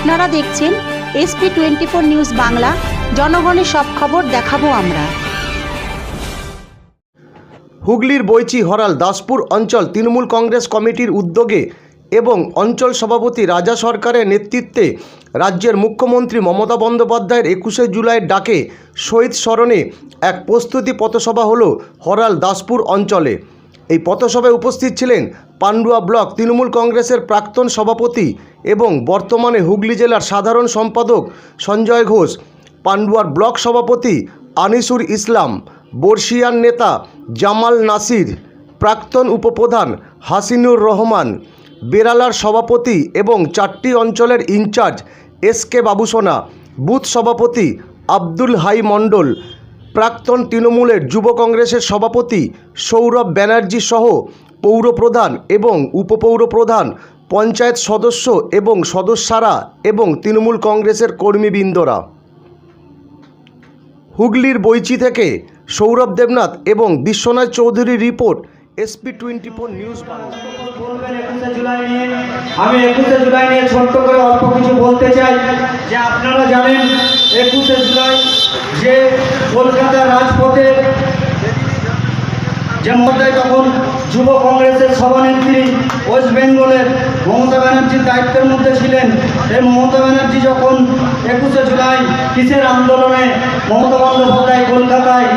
আপনারা দেখছেন SP twenty four news Bangla. জনগণের সব খবর দেখাবো আমরা। হুগলির বৈচি, হরাল, দাসপুর অঞ্চল তৃণমূল কংগ্রেস কমিটির উদ্যোগে এবং অঞ্চল সভাপতি রাজা সরকারের নেতৃত্বে রাজ্যের মুখ্যমন্ত্রী মমতা বন্দ্যোপাধ্যায়ের একুশে জুলাইয়ের ডাকে শহীদ স্মরণে এক প্রস্তুতি পথসভা হলো হরাল, দাসপুর অঞ্চলে। এই পথসভায় উপস্থিত ছিলেন পান্ডুয়া ব্লক তৃণমূল কংগ্রেসের প্রাক্তন সভাপতি এবং বর্তমানে হুগলি জেলার সাধারণ সম্পাদক সঞ্জয় ঘোষ, পান্ডুয়ার ব্লক সভাপতি আনিসুর ইসলাম, বর্ষিয়ান নেতা জামাল নাসির, প্রাক্তন উপপ্রধান হাসিনুর রহমান বেরালার সভাপতি এবং চারটি অঞ্চলের incharge S K Babusona, booth সভাপতি আব্দুল হাই মণ্ডল প্রাক্তন তৃণমূলের যুব কংগ্রেসের সভাপতি সৌরভ ব্যানার্জি সহ পৌরপ্রধান এবং উপপৌরপ্রধান, পঞ্চায়েত সদস্য এবং সদস্যারা এবং তৃণমূল কংগ্রেসের কর্মীবৃন্দরা। হুগলির বৈচি থেকে সৌরভ দেবনাথ এবং বিশ্বনাথ চৌধুরীর report SP twenty four news July নিয়ে। আমি একুশে জুলাই নিয়ে ছোট্ট করে অল্প কিছু বলতে চাই। যে আপনারা জানেন, একুশে জুলাই যে কলকাতার রাজপথে যে মমতায় তখন যুব কংগ্রেসের সভানেত্রী ওয়েস্ট বেঙ্গলের মমতা ব্যানার্জির দায়িত্বের মধ্যে ছিলেন। এই মমতা ব্যানার্জি যখন একুশে জুলাই কিসের আন্দোলনে মমতা বন্দ্যোপাধ্যায় কলকাতায়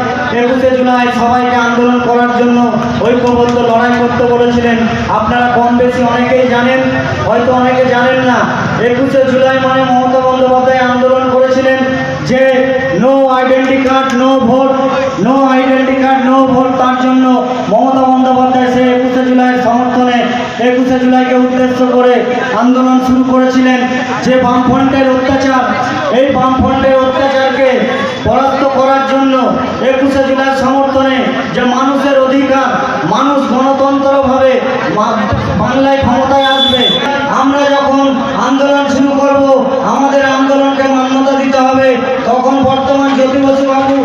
একুশে জুলাই সবাইকে আন্দোলন করার জন্য ঐক্যবদ্ধ লড়াই করতে বলেছিলেন। আপনারা কম বেশি অনেকেই জানেন, হয়তো অনেকে জানেন না, একুশে জুলাই মানে মমতা বন্দ্যোপাধ্যায় আন্দোলন করেছিলেন যে no identity card no vote no identity card no vote তার জন্য মমতা বন্দ্যোপাধ্যায় সে একুশে জুলাইয়ের সমর্থনে একুশে জুলাইকে উদ্দেশ্য করে আন্দোলন শুরু করেছিলেন। যে বামফ্রন্টের অত্যাচার, এই বামফ্রন্টের অত্যাচারকে পরাস্ত করার জন্য একুশে জুলাইয়ের সমর্থনে যে মানুষের অধিকার, মানুষ গণতন্ত্রভাবে বাংলায় ক্ষমতায় আসবে, আমরা যখন আন্দোলন শুরু করব, আমাদের আন্দোলনকে মান্যতা দিতে হবে, তখন বর্তমান জ্যোতি বসু বাবু,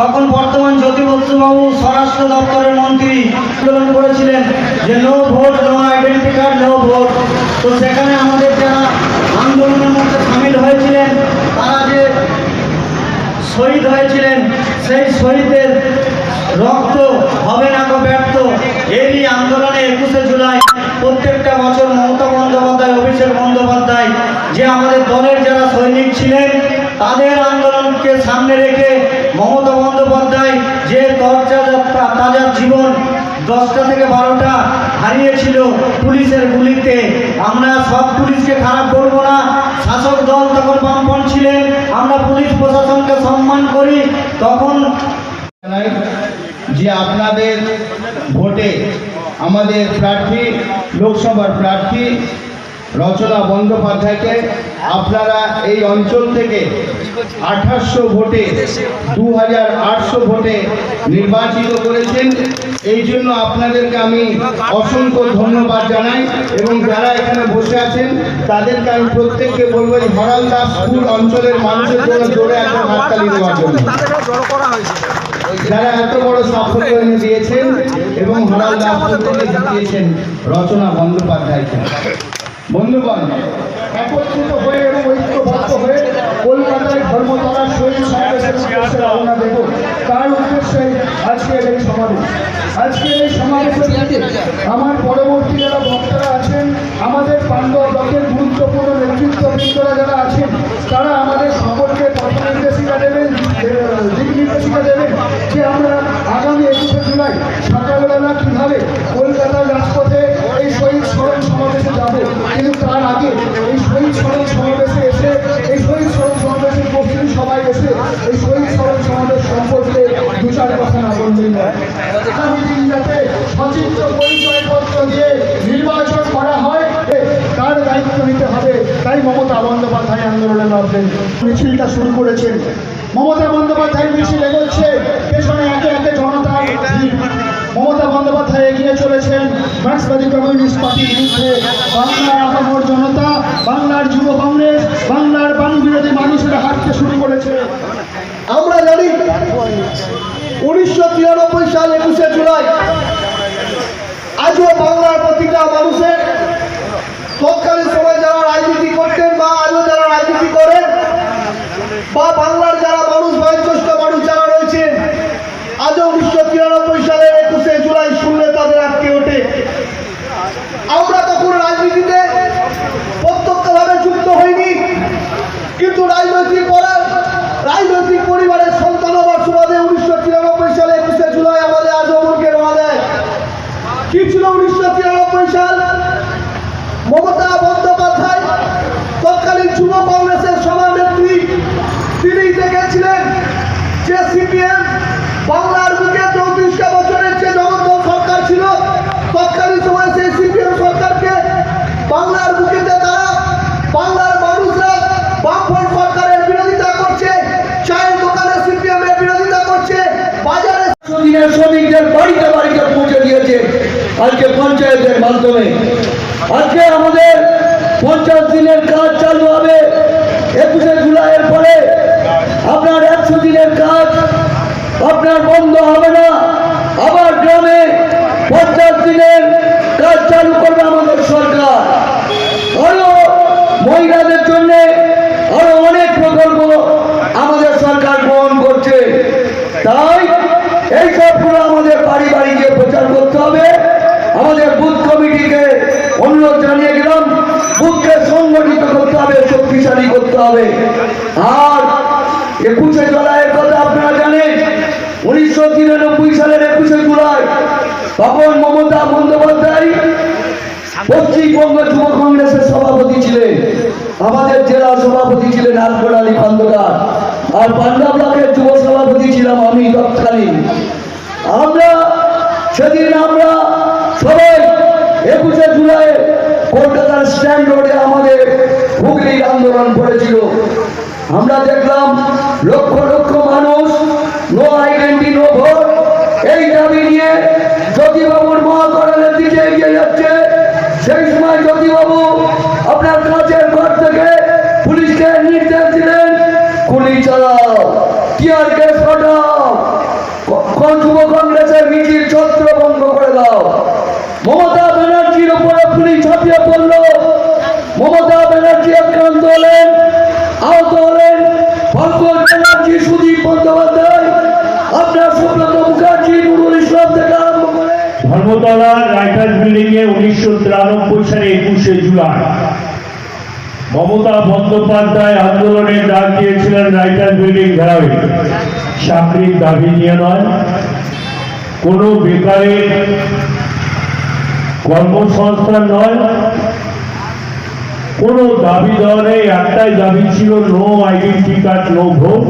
তখন বর্তমান জ্যোতি বসুবাবু স্বরাষ্ট্র দপ্তরের মন্ত্রী আন্দোলন করেছিলেন যে no vote no identity card no vote তো সেখানে আমাদের যারা আন্দোলনের মধ্যে সামিল হয়েছিলেন, তারা যে শহীদ হয়েছিলেন, সেই শহীদের রক্ত হবে না ব্যর্থ। এরই আন্দোলনে একুশে জুলাই প্রত্যেকটা বছর মমতা বন্দ্যোপাধ্যায়, অভিষেক বন্দ্যোপাধ্যায়, যে আমাদের দলের যারা সৈনিক ছিলেন, তাদের আন্দোলনকে সামনে রেখে মমতা বন্দ্যোপাধ্যায় যে তরজা তাজা জীবন দশটা থেকে বারোটা হারিয়েছিল পুলিশের গুলিতে। আমরা সব পুলিশকে খারাপ করব না। শাসক দল তখন বামপন ছিলেন। আমরা পুলিশ প্রশাসনকে সম্মান করি। তখন যে আপনাদের ভোটে আমাদের প্রার্থী, লোকসভার প্রার্থী রচনা বন্দ্যোপাধ্যায়কে আপনারা এই অঞ্চল থেকে আঠাশশো ভোটে দু হাজার আটশো ভোটে নির্বাচিত করেছেন। এই জন্য আপনাদেরকে আমি অসংখ্য ধন্যবাদ জানাই এবং যারা এখানে বসে আছেন, তাদেরকে আমি প্রত্যেককে বলব যে হরাল দাসপুর অঞ্চলের মানুষের জন্য জোরে একটা হাততালি দেওয়ার জন্য। যারা এত বড় সাফল্য এনে দিয়েছেন এবং হরাল থেকে জিতিয়েছেন, রচনা বন্দ্যোপাধ্যায়কে। বন্ধুগণ, একত্রিত হয়ে এবং ঐক্যবদ্ধ হয়ে কলকাতায় ধর্মতলার শহীদ সমাবেশের রওনা দেব তার উদ্দেশ্যে আজকের এই সমাবেশ। আজকের এই সমাবেশের থেকে আমার পরবর্তী যারা বক্তারা আছেন আমাদের পাণ্ডব ব্লকের গুরুত্বপূর্ণ নেতৃত্ববৃন্দরা যারা আছেন তারা আমাদের সকলকে পথ নির্দেশিকা দেবেন দিক নির্দেশিকা দেবেন যে আমরা আগামী একুশে জুলাই সকালবেলা কীভাবে কলকাতার রাজপথে আন্দোলনে মিছিলটা শুরু করেছেন। মমতা বন্দ্যোপাধ্যায় মিছিল এগোচ্ছে, পেছনে একে একে জনতা। মমতা বন্দ্যোপাধ্যায় এগিয়ে চলেছেন, মার্ক্সবাদী কমিউনিস্ট পার্টির বিরুদ্ধে। বাংলার আপামর জনতা, বাংলার যুব কংগ্রেস, বাংলার বাম বিরোধী মানুষেরা হাঁটতে শুরু করেছে। আমরা জানি, উনিশশো তিরানব্বই সাল একুশে জুলাই, আজও বাংলার প্রতিটা মানুষের তৎকালীন সময় যারা রাজনীতি করতেন বা বা বাংলার যারা মানুষ বয়োজ্যেষ্ঠ মানুষ যারা রয়েছেন আজও উনিশশো তিরানব্বই সালের একুশে জুলাই শুনলে তাদের আটকে ওঠে। আমরা তখন রাজনীতিতে প্রত্যক্ষভাবে যুক্ত হইনি, কিন্তু রাজনৈতিক পড়ার রাজনৈতিক পরিবারের সন্তান হবার সুবাদে উনিশশো তিরানব্বই সালে একুশে জুলাই আমাদের আজমনকে রওনা দেয়। কি ছিল উনিশশো তিরানব্বই সাল? আজকে পঞ্চায়েতের মাধ্যমে। আজকে আমাদের পঞ্চাশ দিনের কাজ চালু হবে। একুশে জুলাইয়ের পরে আপনার একশো দিনের কাজ আপনার বন্ধ হবে না আবার গ্রামে পঞ্চাশ দিনের কাজ চালু করবে আমাদের সরকার আরও মহিলাদের জন্য আরও অনেক প্রকল্প আমাদের সরকার গ্রহণ করছে তাই এই সবগুলো আমাদের বাড়ি বাড়ি গিয়ে প্রচার করতে হবে আমাদের বুথ কমিটিকে অনুরোধ জানিয়ে গেলাম বুথকে সংগঠিত করতে হবে, শক্তিশালী করতে হবে। আর একুশে জুলাইয়ের কথা আপনারা জানেন, উনিশশো তিরানব্বই সালের একুশে জুলাই, তখন মমতা বন্দ্যোপাধ্যায় পশ্চিমবঙ্গ যুব কংগ্রেসের সভাপতি ছিলেন, আমাদের জেলা সভাপতি ছিলেন আলফর আলী খন্দকার, আর পান্ডা ব্লকের যুব সভাপতি ছিলাম আমি তৎকালীন। আমরা, সেদিন আমরা সবাই একুশে জুলাই কলকাতার স্ট্যান্ড রোডে আমাদের হুগলির আন্দোলন করেছিল আমরা দেখলাম লক্ষ লক্ষ মানুষ নো আইডেন্টি নো ভোট এই দাবি নিয়ে জ্যোতিবাবুর মহাকরণের দিকে এগিয়ে যাচ্ছে। সেই সময় জ্যোতিবাবু আপনার কাছের ঘর থেকে পুলিশকে নির্দেশ দিলেন, গুলি চালাও টিয়ার গ্যাস ফাটাও ক- উনিশশো তিরানব্বই সালে একুশে জুলাই মমতা বন্দ্যোপাধ্যায় আন্দোলনের ডাক দিয়েছিলেন রাইটার্স বিল্ডিং ঘেরাওয়ে। চাকরির দাবি নিয়ে নয়। কোনো বেকারের কর্মসংস্থান নয়। কোনো দাবি নেই একটাই দাবি ছিল no identity card no vote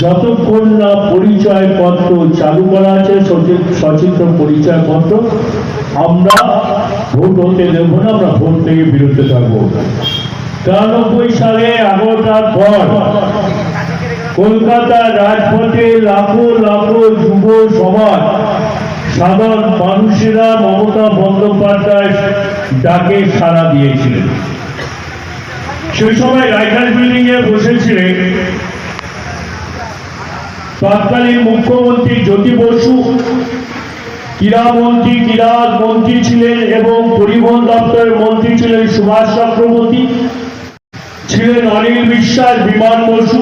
যতক্ষণ না পরিচয় পত্র চালু করা আছে সচে- সচিত্র পরিচয় পত্র আমরা ভোট হতে দেব না, আমরা ভোট থেকে বিরত থাকব। তিরানব্বই সালে এগারোটার পর কলকাতার রাজপথে লাখো লাখো যুব সমাজ, সাধারণ মানুষেরা মমতা বন্দ্যোপাধ্যায় ডাকে সাড়া দিয়েছিলেন। সেই সময় রাইটার বিল্ডিং এ বসেছিলেন তৎকালীন মুখ্যমন্ত্রী জ্যোতি বসু। ক্রীড়ামন্ত্রী ক্রীড়া মন্ত্রী ছিলেন এবং পরিবহন দপ্তরের মন্ত্রী ছিলেন সুভাষ চক্রবর্তী, ছিলেন অনিল বিশ্বাস, বিমান বসু,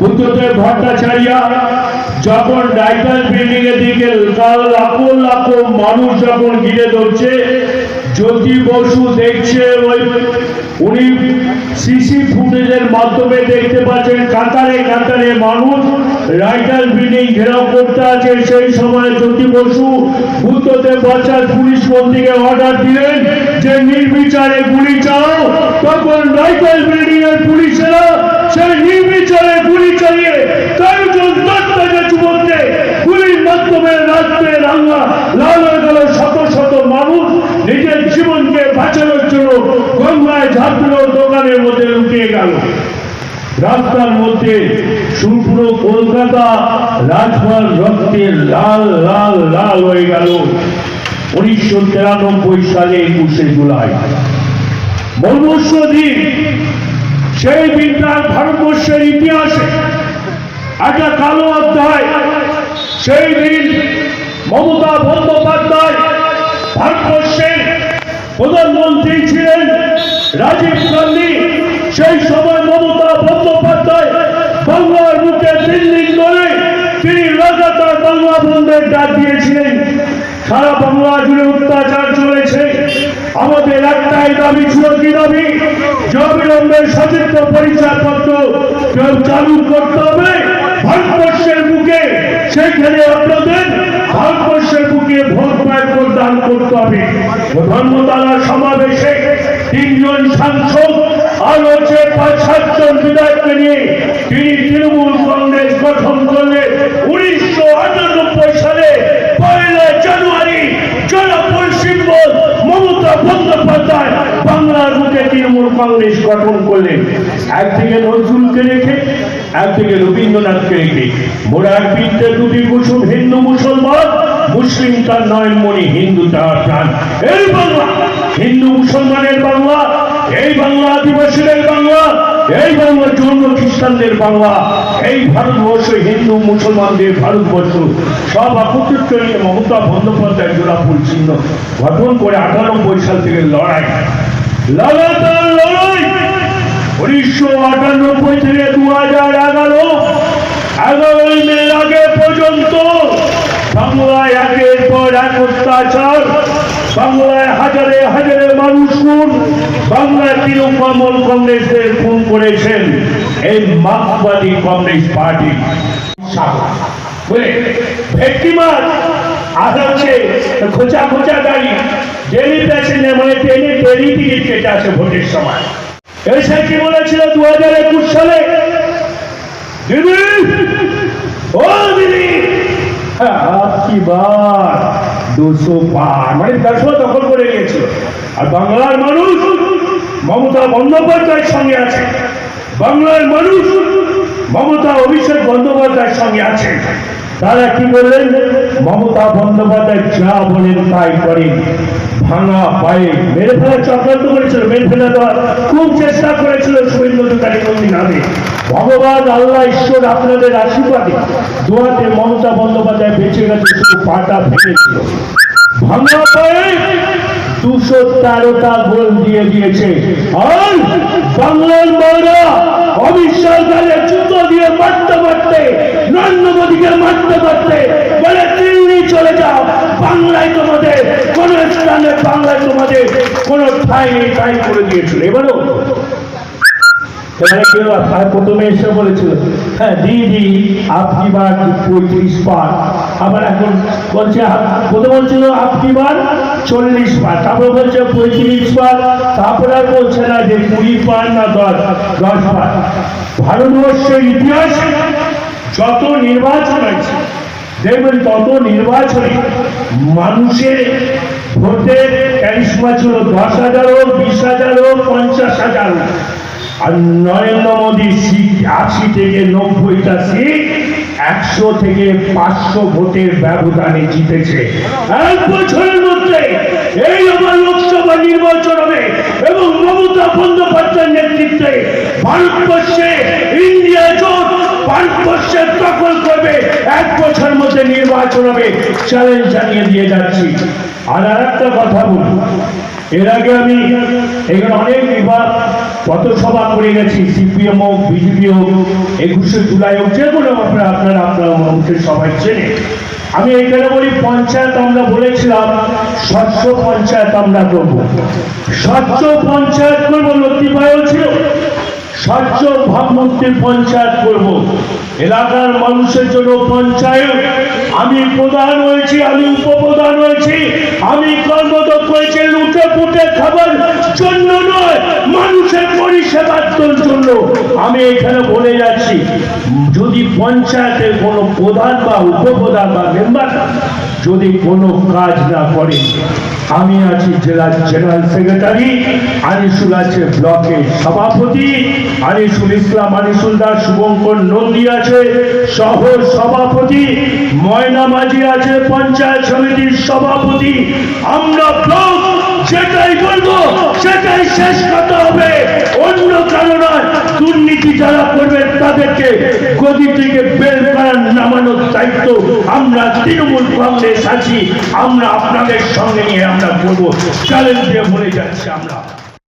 বুদ্ধদেব ভট্টাচার্য, যখন ডাইটাল বিল্ডিং এর দিকে লাখো লাখো মানুষ যখন ঘিরে ধরছে জ্যোতি বসু দেখছে ওই, উনি সিসি ফুটেজের মাধ্যমে দেখতে পাচ্ছেন, কাতারে কাতারে মানুষ রাইটাল বিল্ডিং ঘেরাও করতে আছে, সেই সময় জ্যোতি বসু বুদ্ধদেব ভট্টাচার্য পুলিশ মন্ত্রীকে অর্ডার দিলেন যে নির্বিচারে গুলি চাও তখন রাইটাল বিল্ডিং এর পুলিশেরা সেই নির্বিচারে গুলি চালিয়ে কয়েকজন দত্তকে যুবককে গুলির মাধ্যমে রাত্রে রান্না লাল গেল শত শত মানুষ। নিজের জীবনকে বাঁচানোর জন্য গঙ্গায় ঝাঁপল দোকানের মধ্যে লুকিয়ে গেল। রাস্তার মধ্যে শুভ্র কলকাতা রাজপথ রক্তে লাল লাল লাল হয়ে গেল। উনিশশো তিরানব্বই সালে একুশে জুলাই। মর্মস্ব দিন, সেই দিনটা ভারতবর্ষের ইতিহাসে একটা কালো অধ্যায়, সেই দিন মমতা বন্দ্যোপাধ্যায় ভারতবর্ষের প্রধানমন্ত্রী ছিলেন রাজীব গান্ধী। সেই সময় মমতা বন্দ্যোপাধ্যায় বাংলার মুখে দিল্লি করে তিনি লাগাতার বাংলা বন্ধের ডাক দিয়েছিলেন। সারা বাংলা জুড়ে অত্যাচার চলেছে। আমাদের একটাই দাবি ছিল কি দাবি? যে অবিলম্বে সচিত্র পরিচয়পত্র কেউ চালু করতে হবে? ভারতবর্ষের বুকে সেখানে আপনাদের ভারতবর্ষের বুকে ভোট পায় প্রদান করতে হবে। ধর্মতলা সমাবেশে তিনজন সাংসদ আর হচ্ছে পাঁচ, সাতজন বিধায়ককে নিয়ে তিনি তৃণমূল কংগ্রেস গঠন করলেন উনিশশো আটানব্বই সালে পয়লা জানুয়ারি জনপুর সিম্বল মমতা বন্দ্যোপাধ্যায় বাংলার বুকে তৃণমূল কংগ্রেস গঠন করলেন। একদিকে নজরুলকে রেখে, একদিকে রবীন্দ্রনাথকে রেখে। মোড়ার বৃত্তে দুটি কুসুম হিন্দু মুসলমান, মুসলিম তার নয়নমণি, হিন্দু তার প্রাণ। এই বাংলা, হিন্দু মুসলমানের বাংলা, এই বাংলা আদিবাসীদের বাংলা। এই বাংলা জন্ম খ্রিস্টানদের বাংলা, এই ভারতবর্ষ হিন্দু, মুসলমানদের ভারতবর্ষ, সব একত্রিত নিয়ে মমতা বন্দ্যোপাধ্যায় জোড়াফুল চিহ্ন গঠন করে আটানব্বই সাল থেকে লড়াই। লাগাতার লড়াই উনিশশো আটানব্বই থেকে দু হাজার এগারো, এগারোই মে আগে পর্যন্ত বাংলায় একের পর এক অত্যাচার বাংলায় হাজারে হাজারে মানুষ খুন বাংলায় তৃণমূল কংগ্রেসের খুন করেছেন এই মার্কসবাদী কংগ্রেস পার্টি। হচ্ছে খোঁচা খোঁচা মানে সময়। এসে কি বলেছিল দু হাজার একুশ হ্যাঁ, বার? দুশো পার। মানে দেশও দখল করে নিয়েছিল। আর বাংলার মানুষ মমতা বন্দ্যোপাধ্যায়ের সঙ্গে আছে। বাংলার মানুষ মমতা অভিষেক বন্দ্যোপাধ্যায়ের সঙ্গে আছে। তারা কি বললেন মমতা বন্দ্যোপাধ্যায় যা বলেন তাই করেন। ভাঙা পায়ে মেরে ফেলার চক্রান্ত করেছিল, মেরে ফেলা দেওয়ার খুব চেষ্টা করেছিল শুভেন্দু নন্দী নামে। ভগবান আল্লাহ ঈশ্বর আপনাদের আশীর্বাদে দোয়াতে মমতা বন্দ্যোপাধ্যায় বেঁচে গেছে, শুধু পাটা ভেঙেছিল। ভাঙা দুশো তেরোটা গোল দিয়ে দিয়েছে। আর বাংলার মারা অবিশ্বাস জুতো দিয়ে মারতে মারতে, নরেন্দ্র মারতে মারতে বলে, দিল্লি চলে যাও। বাংলায় তোমাদের কোন স্থানে বাংলায় তোমাদের কোন ঠাই নেই তাই করে দিয়েছিল। এবারও এবারে প্রথমে এসে বলেছিল হ্যাঁ দিদি, আপনি বার পঁয়ত্রিশ পার। আবার এখন বলছে প্রথম বলছিল আপনি বার? চল্লিশ পার তারপর বলছে পঁয়ত্রিশ পার তারপরে আর বলছে না যে কুড়ি পার না দশ দশ পার ভারতবর্ষের ইতিহাসে যত নির্বাচন আছে দেখবেন তত নির্বাচনে মানুষের ভোটের ক্যারিসমা ছিল দশ হাজার হোক, বিশ হাজার হোক, পঞ্চাশ হাজার হোক। আর নরেন্দ্র মোদী সিট আশি থেকে নব্বইটা সিট একশো থেকে পাঁচশো ভোটের ব্যবধানে জিতেছে। এক বছরের মধ্যে এই আমার লোকসভা নির্বাচন হবে এবং মমতা বন্দ্যোপাধ্যায়ের নেতৃত্বে ভারতবর্ষে ইন্ডিয়া জোট ভারতবর্ষের দখল করবে। এক বছরের মধ্যে নির্বাচন হবে। চ্যালেঞ্জ জানিয়ে দিয়ে যাচ্ছি। আর আর একটা কথা বলি। এর আগে আমি এখানে অনেক বিভাগ পথসভা করে গেছি। সিপিএম হোক, বিজেপি হোক, একুশে জুলাই হোক, যে কোনো আপনারা আপনারা আপনারা মানুষের সবাই চেনে। আমি এখানে বলি, পঞ্চায়েত আমরা বলেছিলাম, স্বচ্ছ পঞ্চায়েত আমরা করব। স্বচ্ছ পঞ্চায়েত করব লক্ষ্মীবায়ও ছিল। স্বচ্ছ ভাবমূর্তি পঞ্চায়েত করব। এলাকার মানুষের জন্য পঞ্চায়েত। আমি প্রধান হয়েছি, আমি উপপ্রধান হয়েছি, আমি কর্মদক্ষ হয়েছি, লুটে পুটে খাবার জন্য নয়, মানুষের পরিষেবার জন্য। আমি এখানে বলে যাচ্ছি, যদি পঞ্চায়েতের কোনো প্রধান বা উপপ্রধান বা মেম্বার যদি কোনো কাজ না করে আমি আছি জেলা জেনারেল সেক্রেটারি আনিসুল আছে ব্লকের সভাপতি। আনিসুল ইসলাম, আনিসুল দাস, শুভঙ্কর নন্দী আছে শহর সভাপতি। ময়না মাঝি আছে পঞ্চায়েত সমিতির সভাপতি। আমরা ব্লক যেটাই বলব, সেটাই শেষ কথা হবে। অন্য কারও নয়, দুর্নীতি যারা করবেন তাদেরকে গদি থেকে বের করার নামানোর দায়িত্ব আমরা তৃণমূল কংগ্রেস আছি। আমরা আপনাদের সঙ্গে নিয়ে আমরা করব চ্যালেঞ্জ দিয়ে বলে যাচ্ছি আমরা।